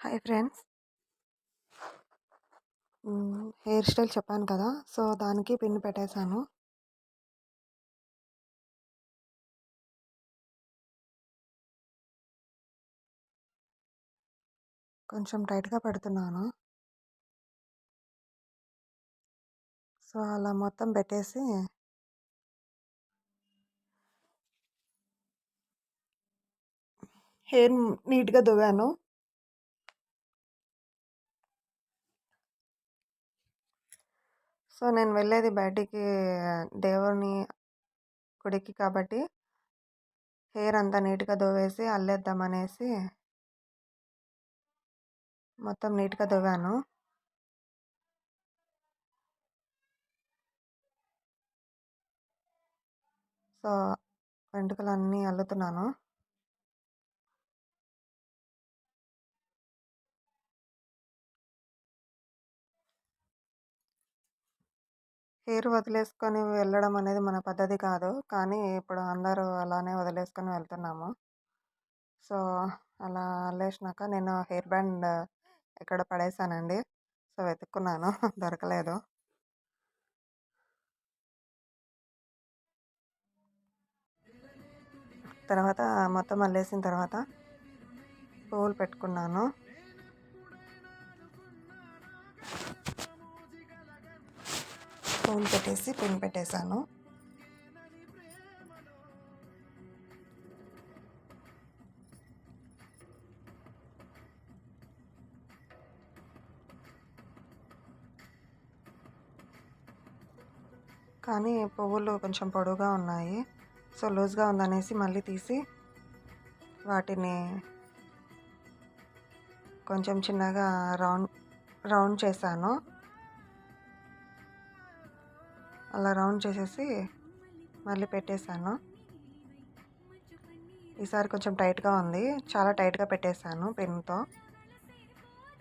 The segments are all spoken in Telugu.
Hi friends. హెయిర్ స్టైల్ చెప్పాను కదా సో దానికి పిన్ పెట్టేశాను. కొంచెం టైట్గా పెడుతున్నాను. సో అలా మొత్తం పెట్టేసి హెయిర్ నీట్గా దువ్వాను. సో నేను వెళ్ళేది బయటికి దేవుని గుడికి కాబట్టి హెయిర్ అంతా నీట్గా దువ్వేసి అల్లేద్దామనేసి మొత్తం నీట్గా దోవాను సో వెంట్రుకలు అన్నీ అల్లుతున్నాను. హెయిర్ వదిలేసుకొని వెళ్ళడం అనేది మన పద్ధతి కాదు. కానీ ఇప్పుడు అందరూ అలానే వదిలేసుకొని వెళ్తున్నాము. సో అలా అల్లేసినాక నేను హెయిర్ బ్యాండ్ ఎక్కడ పడేసానండి. సో వెతుక్కున్నాను. దొరకలేదు. తర్వాత మొత్తం అల్లేసిన తర్వాత పువ్వులు పెట్టుకున్నాను. పువ్వులు పెట్టేసి పిన్ పెట్టేశాను. కానీ పువ్వులు కొంచెం పొడవుగా ఉన్నాయి. సో లూజ్గా ఉందనేసి మళ్ళీ తీసి వాటిని కొంచెం చిన్నగా రౌండ్ రౌండ్ చేశాను. అలా రౌండ్ చేసేసి మళ్ళీ పెట్టేశాను. ఈసారి కొంచెం టైట్గా ఉంది. చాలా టైట్గా పెట్టేశాను పెన్తో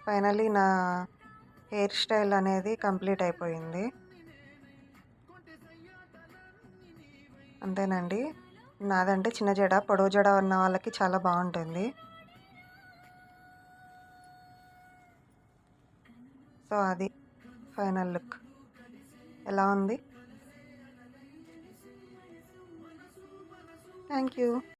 ఫైనల్లీ నా హెయిర్ స్టైల్ అనేది కంప్లీట్ అయిపోయింది. అంతేనండి. నాదంటే చిన్న జడ పొడవు జడ ఉన్న వాళ్ళకి చాలా బాగుంటుంది. సో అది ఫైనల్ లుక్. ఎలా ఉంది? Thank you